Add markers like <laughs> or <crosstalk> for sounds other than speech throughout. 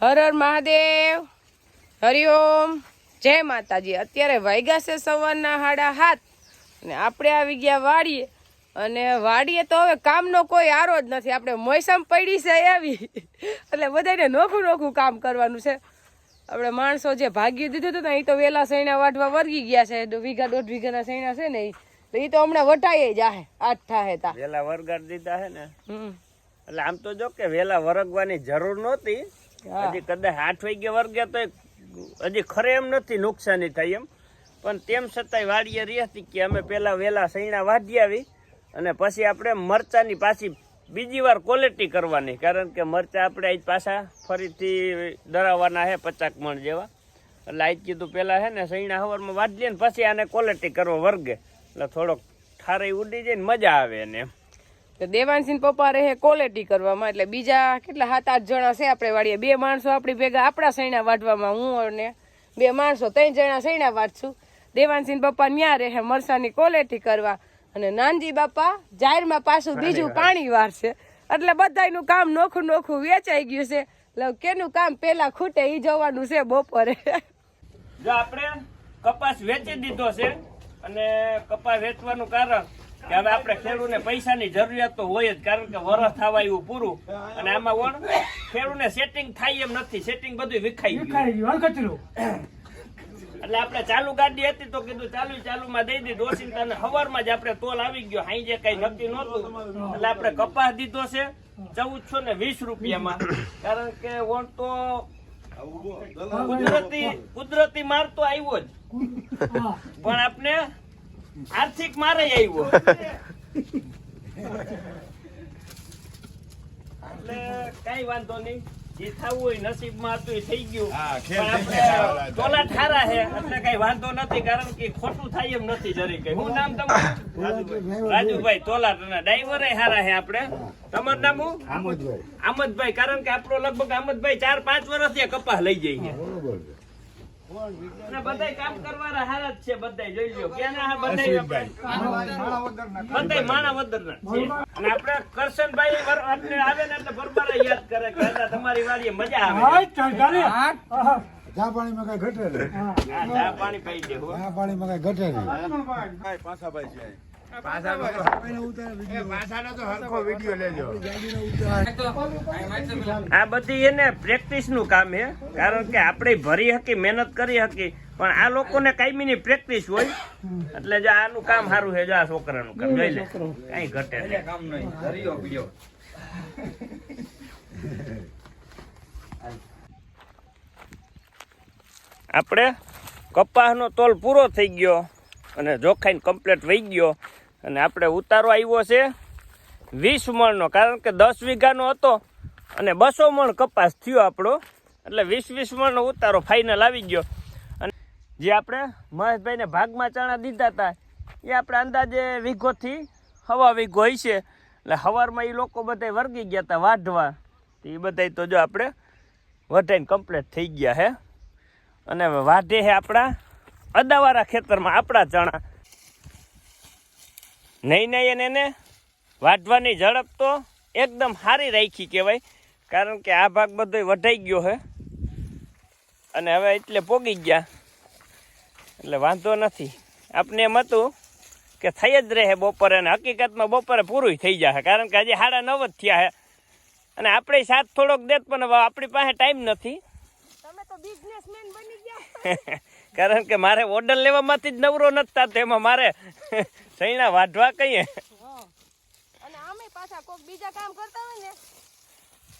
હર હર મહાદેવ. હરિઓમ જય માતાજી. અત્યારે વાગ્યા છે સવારના હાડા હાથ. અને આપણે આવી ગયા વાડીએ. અને વાડીએ તો હવે કામનો કોઈ આરો જ નથી. આપણે મોસમ પડી છે આવી એટલે બધાને નોખું નોખું કામ કરવાનું છે. આપણે માણસો જે ભાગી દીધું હતું ને એ તો વહેલા સૈણા વાટવા વર્ગી ગયા છે. વીઘા દોઢ વીઘાના સૈણા છે ને એ તો હમણાં વટાઈ જાહે. આઠ થાહે તા. વેલા વરગાડ દીધા હે ને. એટલે આમ તો જો કે વેલા વરગવાની જરૂર નહોતી. હજી કદાચ આઠ વાગ્યા વર્ગ્યા તો હજી ખરે એમ નથી, નુકસાની થઈ એમ. પણ તેમ છતાંય વાડીએ રહી હતી કે અમે પહેલાં વહેલા સૈણા વાઢી આવી અને પછી આપણે મરચાની પાછી બીજી વાર ક્વોલિટી કરવાની. કારણ કે મરચાં આપણે આજ પાછા ફરીથી ડરાવવાના હે પચાક મણ જેવા. એટલે આજ કીધું પહેલાં હે ને સૈણા હવારમાં વાઢી ને પછી આને ક્વોલિટી કરવો વર્ગે. એટલે થોડોક ઠારે ઉડી જાય ને મજા આવે એને એમ. તો દેવાનસિંહ પપ્પા રહે ક્વોલિટી કરવામાં એટલે બીજા કેટલા સાત આઠ જણા છે આપણે વાળીએ. બે માણસો આપણી ભેગા આપણા સૈણા વાટવામાં હું અને બે માણસો ત્રણ જણા સૈણા વાટશું દેવાનસિંહ પપ્પા ન્યા રહે મરસાની ક્વોલિટી કરવા અને નાનજી બાપા જાહેરમાં પાછું બીજું પાણી વારશે એટલે બધાયનું કામ નોખું નોખું વેચાઈ ગયું છે. એટલે કેનું કામ પેલા ખૂટે એ જવાનું છે બપોરે. જો આપણે કપાસ વેચી દીધો છે અને કપાસ વેચવાનું કારણ કે હવે આપણે ખેડૂને પૈસાની જરૂરિયાત તો હોય જ કારણ કે વરસ થવા એવું પૂરું. અને આમાં વણ ખેડૂને સેટિંગ થાય એમ નથી સેટિંગ બધું વિખાઈ ગયું. એટલે આપણે ચાલુ ગાડી હતી તો કીધું ચાલુ ચાલુમાં દઈ દીધું ઓચિંતાને હવારમાં જ આપણે તોલ આવી ગયો હાઈ જે કઈ નક્કી નહોતું. એટલે આપણે કપાસ દીધો છે ચૌદસો ને વીસ રૂપિયામાં. કારણ કે વણ તો કુદરતી કુદરતી માર તો આવ્યો જ. પણ આપણે આર્થિક મારે આવ્યો એટલે કઈ વાંધો નહીં. જે થવું હોય નસીબમાં હતું એ થઈ ગયું. પણ આપણે તોલા ઠારા છે એટલે કઈ વાંધો નથી કારણ કે ખોટું થાય એમ નથી જરી કઈ. હું નામ તમારું? રાજુભાઈ. ટોલા ડ્રાઈવરે હારા છે આપણે. તમારું નામ હું આમદભાઈ. કારણ કે આપણો લગભગ આમદભાઈ ચાર પાંચ વર્ષથી કપાસ લઈ જઈએ કામ કરવાના હારા જ છે જોઈ અને આપણે કરશનભાઈ આપણે આવે ને એટલે બરબારા યાદ કરે કે તમારી વાડીએ મજા આવે. ચા પાણીમાં કઈ ઘટે નહીં. હા, ચા પાણી પી દેવું ચા પાણીમાં કઈ ઘટે નહીં. આ બધી એને પ્રેક્ટિસનું કામ છે કારણ કે આપણે ભરી હકી મહેનત કરી હકી પણ આ લોકોને કાયમીની પ્રેક્ટિસ હોય. એટલે જો આનું કામ સારું છે જો આ છોકરાનું કામ. જોઈ લે. કઈ ઘટે નહીં. આપણે કપાસનો તોલ પૂરો થઈ ગયો અને જોખાઈને કમ્પ્લીટ વહી ગયો. અને આપણે ઉતારો આવ્યો છે વીસ મણનો, કારણ કે દસ વીઘાનો હતો અને બસો મણ કપાસ થયો આપણો. એટલે વીસ વીસ મણનો ઉતારો ફાઇનલ આવી ગયો. અને જે આપણે મહેશભાઈને ભાગમાં ચણા દીધા હતા, એ આપણે અંદાજે વીઘોથી હવા વીઘો હોય છે. એટલે સવારમાં એ લોકો બધા વર્ગી ગયા હતા વાઢવા. એ બધા તો જો આપણે વઢાઈને કમ્પ્લીટ થઈ ગયા હે. અને વાઢે હે આપણા અદાવાળા ખેતરમાં આપણા ચણા. નહીં નહીં એને એને વાઢવાની ઝડપ તો એકદમ સારી રાખી કહેવાય. કારણ કે આ ભાગ બધો વઢાઈ ગયો છે અને હવે એટલે પોગી ગયા. એટલે વાંધો નથી. આપને એમ હતું કે થઈ જ રહે બપોરે અને હકીકતમાં બપોરે પૂરું થઈ જશે કારણ કે હજી સાડા નવ જ થયા છે અને આપણે સાથ થોડોક દેત પણ હવે આપણી પાસે ટાઈમ નથી. <laughs> કારણ કે મારે ઓર્ડર લેવામાંથી જ નવરો નથી થતો. એમાં મારે સૈણા વાઢવા કહીએ. અને આમે પાછા કોક બીજા કામ કરતા હોય ને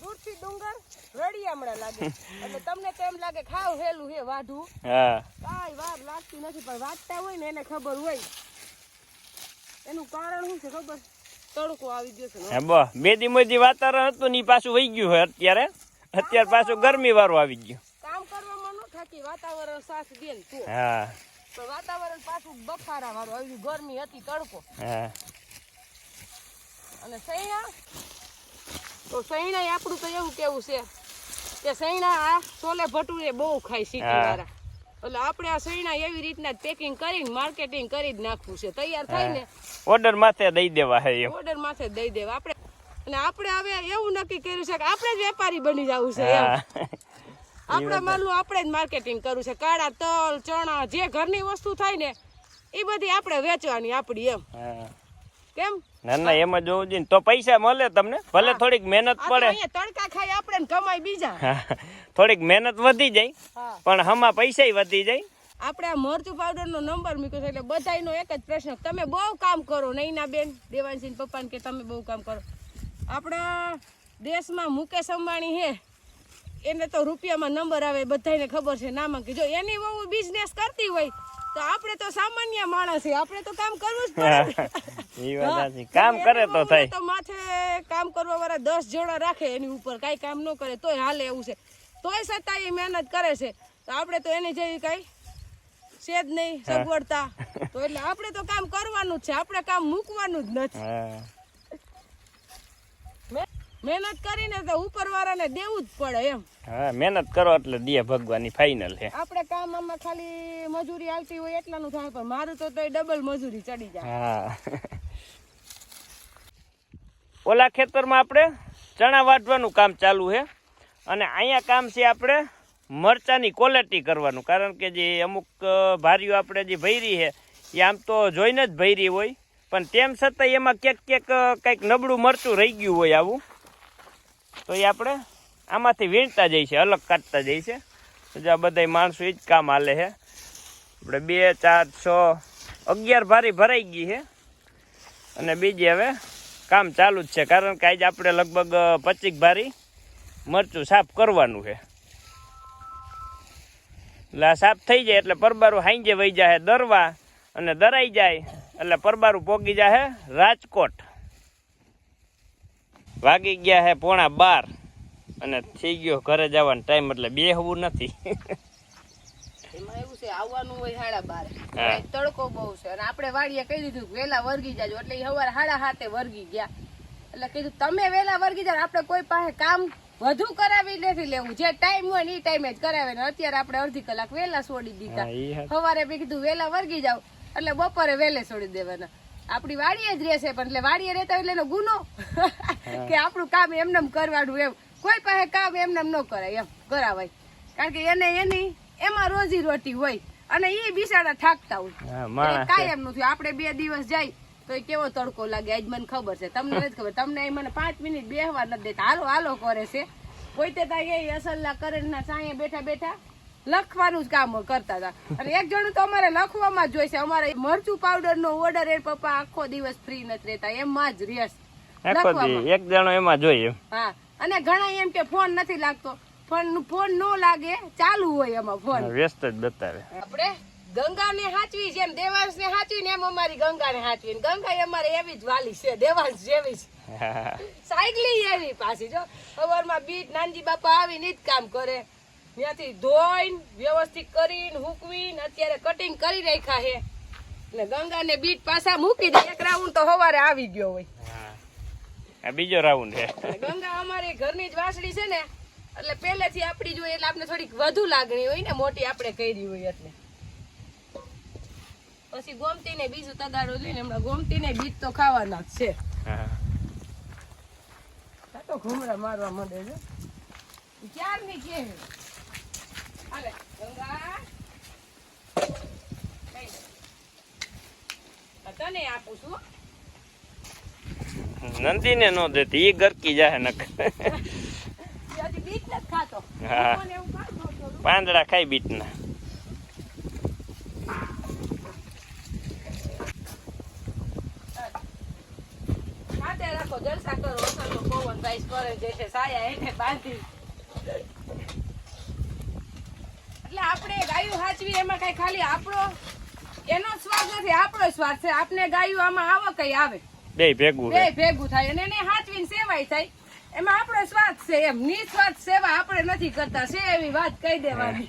દૂરથી ડુંગર રળિયામણા લાગે. એટલે તમને તો એમ લાગે ખાવ હેલું હે વાઢું હા. કાંઈ વાર લાગતી નથી પણ વાંચતા હોય ને એને ખબર હોય. એનું કારણ શું છે ખબર? તડકો આવી ગયો છે હા બે દી મોદી વાતાવરણ હતું ની પાછું વહી ગયું હોય અત્યારે. અત્યારે પાછું ગરમી વાળું આવી ગયું. કામ કરવામાં ન થાકી વાતાવરણ સાથ દે ને હા. પણ વાતાવરણ પાછું બફારા વાળું આવી ગરમી હતી તડકો. હા. અને સૈણા તો સૈણા આપણું તો એવું કેવું છે કે સૈણા આ છોલે ભટુરે બહુ ખાય સિટી વાળા એટલે આપણે આ સૈણા એવી રીતના પેકિંગ કરીને માર્કેટિંગ કરી જ નાખવું છે. તૈયાર થાય ને ઓર્ડર માથે દઈ દેવા હે ઓર્ડર માથે દઈ દેવા. આપણે અને આપણે હવે એવું નક્કી કર્યું છે કે આપણે જ વેપારી બની જવું છે એમ. આપણા માલનું આપણે જ માર્કેટિંગ કરવું છે. કાળા તલ ચણા જે ઘરની વસ્તુ થાય ને એ બધી આપણે વેચવાની આપણી એમ. કેમ? ના ના એમાં જોવું જોઈએ ને. તો પૈસા મળે તમને? ભલે થોડીક મહેનત પડે. તડકા ખાઈ આપણે ને કમાઈ બીજા. થોડીક મહેનત વધી જાય. પણ હમા પૈસા વધી જાય. આપણે આ મરચું પાવડરનો નંબર મૂક્યો છે એટલે બધાનો એક જ પ્રશ્ન. તમે બહુ કામ કરો નહીં ના બેન દેવાનસિંહ પપ્પાને કે તમે બહુ કામ કરો. આપણા દેશમાં મુકેશ અંબાણી હે એને તો રૂપિયામાં નંબર આવે બધાને ખબર છે નામાં કે જો એની બહુ બિઝનેસ કરતી હોય તો આપણે તો સામાન્ય માણસ છે આપણે તો કામ કરવું જ પડે. <laughs> કામ કરે તો થાય. તો માથે કામ કરવા વાળા દસ જોડા રાખે એની ઉપર કાંઈ કામ ન કરે તોય હાલે એવું છે. તોય છતાં એ મહેનત કરે છે. તો આપણે તો એની જેવી કાંઈ છે જ નહીં સગવડતા. તો એટલે આપણે તો કામ કરવાનું જ છે આપણે કામ મૂકવાનું જ નથી. મહેનત કરીને તો ઉપરવાળાને દેવું જ પડે એમ. હા મહેનત કરો એટલે દે ભગવાની ફાઇનલ છે આપણે કામ આમાં ખાલી મજૂરી આવતી હોય એટલાનું થાય પણ મારું તો તોય ડબલ મજૂરી ચડી જાય. હા. ઓલા ખેતરમાં આપણે ચણા વાટવાનું કામ ચાલુ છે અને અહીંયા કામ છે આપણે મરચાની ક્વોલિટી કરવાનું કારણ કે જે અમુક ભારીઓ આપણે જે ભૈરી છે એ આમ તો જોઈને જ ભૈરી હોય. પણ તેમ છતાં એમાં ક્યાંક ક્યાંક કંઈક નબળું મરચું રહી ગયું હોય આવું. તો એ આપણે આમાંથી વીણતા જઈએ છીએ, અલગ કાઢતા જઈએ છે તો આ બધા માણસો એ જ કામ હાલે છે. આપણે બે, ચાર, છ, અગિયાર ભારી ભરાઈ ગઈ છે. અને બીજી હવે કામ ચાલુ જ છે, કારણ કે આજે આપણે લગભગ પચીસ ભારી મરચું સાફ કરવાનું છે. એટલે આ સાફ થઈ જાય એટલે પરબારું હાંજે વહી જાય દરવા અને દરાઈ જાય એટલે પરબારું પોગી જાય રાજકોટ. વાગી ગયા હે પોણા બાર અને થઈ ગયો ઘરે જવાનો ટાઈમ એટલે બેહવું નથી. એમાં એવું છે આવવાનું હોય સાડા બાર. તડકો બહુ છે. અને આપણે વાડીએ કહી દીધું વેલા વર્ગી જાજો. એટલે સવારે હાડા હાથે વર્ગી ગયા. એટલે કીધું તમે વેલા વર્ગી જાઓ આપણે કોઈ પાસે કામ વધુ કરાવી નથી લેવું. જે ટાઈમ હોય ને એ ટાઈમે જ કરાવે. ને અત્યારે આપણે અડધી કલાક વેલા છોડી દીધા. સવારે બી કીધું વેલા વર્ગી જાવ એટલે બપોરે વેલે છોડી દેવાના. આપણી વાડીએ જ રહેશે પણ એટલે વાડીએ રહેતા એટલે એનો ગુનો. કે આપણું કામ એમને કરવાનું એમ. કોઈ પાસે કામ એમને ન કરાય એમ. કરાવાય. કારણ કે એને એની એમાં રોજી રોટી હોય અને એ બિચારા થાકતા હોય. કાયમનું થયું. આપણે બે દિવસ જાય તો એ કેવો તડકો લાગે? આજ મને ખબર છે. તમને નથી ખબર. તમને મને પાંચ મિનિટ બેહવા નથી દેતા. હાલો હાલો કરે છે. કોઈ તે ત્યાં એ કરે ના સાંયે બેઠા બેઠા લખવાનું જ કામ કરતા હતા. અને એક જણું તો અમારે લખવામાં જ જોઈશે અમારે મરચું પાવડર નો ઓર્ડર એ પપ્પા આખો દિવસ ફ્રી નથી રહેતા એમાં જ. દી એક જણો એમાં જોઈએ. હા અને ઘણા એમ કે ફોન નથી લાગતો. ફોન ફોન નો લાગે ચાલુ હોય એમાં ફોન વ્યસ્ત જ બતાવે. આપણે ગંગાને હાચવી જેમ દેવાંશને હાચવી ને એમ અમારી ગંગાને હાચવી ગંગા અમારે એવી જ વાલી છે દેવાંશ જેવી જ સાયકલી એવી પાછી જો. સવારમાં બીટ નાનજી બાપા આવીને જ કામ કરે. ત્યાંથી ધોઈને વ્યવસ્થિત કરીને હુકવીને અત્યારે કટિંગ કરી રાખ્યા છે. એટલે ગંગાને બીટ પાછા મૂકી દે. એક રાઉન્ડ તો હવારે આવી ગયો હોય. બીજો રાઉન્ડ છે. ગંગા અમારી ઘરની જ વાસળી છે ને એટલે પહેલેથી આપણી જોઈએ એટલે આપણે થોડીક વધુ લાગણી હોય ને મોટી આપણે કરી હોય એટલે. પછી ગોમતી ને બીજું તગાડો લઈને હમણાં ગોમતી ને બીજ તો ખાવાના જ છે. તો ઘૂમરા મારવા માંડે છે. ક્યારની કે હાલે ગંગા કઈ દે. આ તને આપું છું હો. નંદીને નો દેતી, ઈ ગરકી જાહે નક. પાંદડા ખાઈ બીટ ના રાખો, જલસા કરો પવન ભાઈ કરે જે છે, સાયા એને બાંધી એટલે આપણે ગાયું હાચવી એમાં કઈ ખાલી આપણો એનો સ્વાદ નથી આપણો સ્વાદ છે. આપણે ગાયું આમાં આવો કઈ આવે? બે ભેગું બે ભેગું થાય. અને એને હાચવીને સેવાય થાય. એમાં આપણો સ્વાદ છે એમ. નિસ્વાર્થ સેવા આપણે નથી કરતા. છે એવી વાત કહી દેવાની.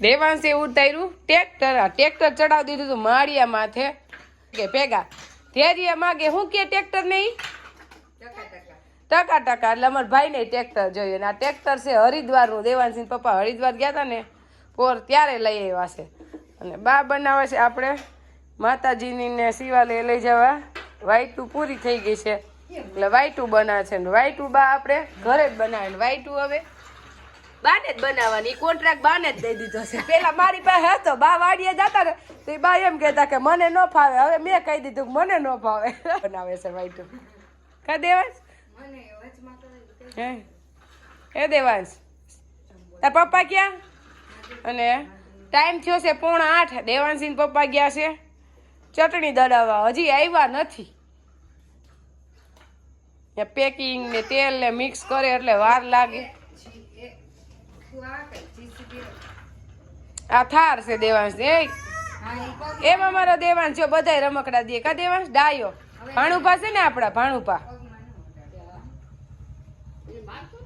દેવાંશે ઉતાર્યું ટ્રેક્ટર આ ટ્રેક્ટર ચડાવી દીધું હતું માળિયા માથે. કે ભેગા. ધેરીએ માગે. હું કે ટ્રેક્ટર નહીં? ટકા ટકા. એટલે અમારા ભાઈ ને ટ્રેક્ટર જોઈએ. અને આ ટ્રેક્ટર છે હરિદ્વારનું. દેવાંશી પપ્પા હરિદ્વાર ગયા હતા ને. પોર ત્યારે લઈ આવ્યા છે. અને બા બનાવે છે આપણે. માતાજીની ને શિવાલય લઈ જવા. વાઈટુ પૂરી થઈ ગઈ છે. એટલે વાઈટુ બનાવે છે. ને વાઈટુ બા આપણે ઘરે જ બનાવે. ને વાઈટુ હવે બાને જ બનાવવાની. કોન્ટ્રાક્ટ બાને જ દઈ દીધો છે. પેલા મારી પાસે હતો. બા વાડીએ જતા ને તો બા એમ કહેતા કે મને ન ફાવે. હવે મેં કહી દીધું કે મને ન ફાવે. <laughs> બનાવે છે વાઈટું કા દેવાંશ? હે? એ દેવાંશ. તાર પપ્પા ક્યાં? અને ટાઈમ થયો છે પોણા આઠ. દેવાંશી પપ્પા ગયા છે ચટણી દળાવવા હજી આવ્યા નથી. પેકિંગ ને તેલ ને મિક્સ કરે એટલે વાર લાગે. આ થાર છે દેવાંશ. એ એમાં મારો દેવાંશ જો બધાય રમકડા દે. કા દેવાંશ? ડાયો. ભાણુપા છે ને આપડા ભાણુપા.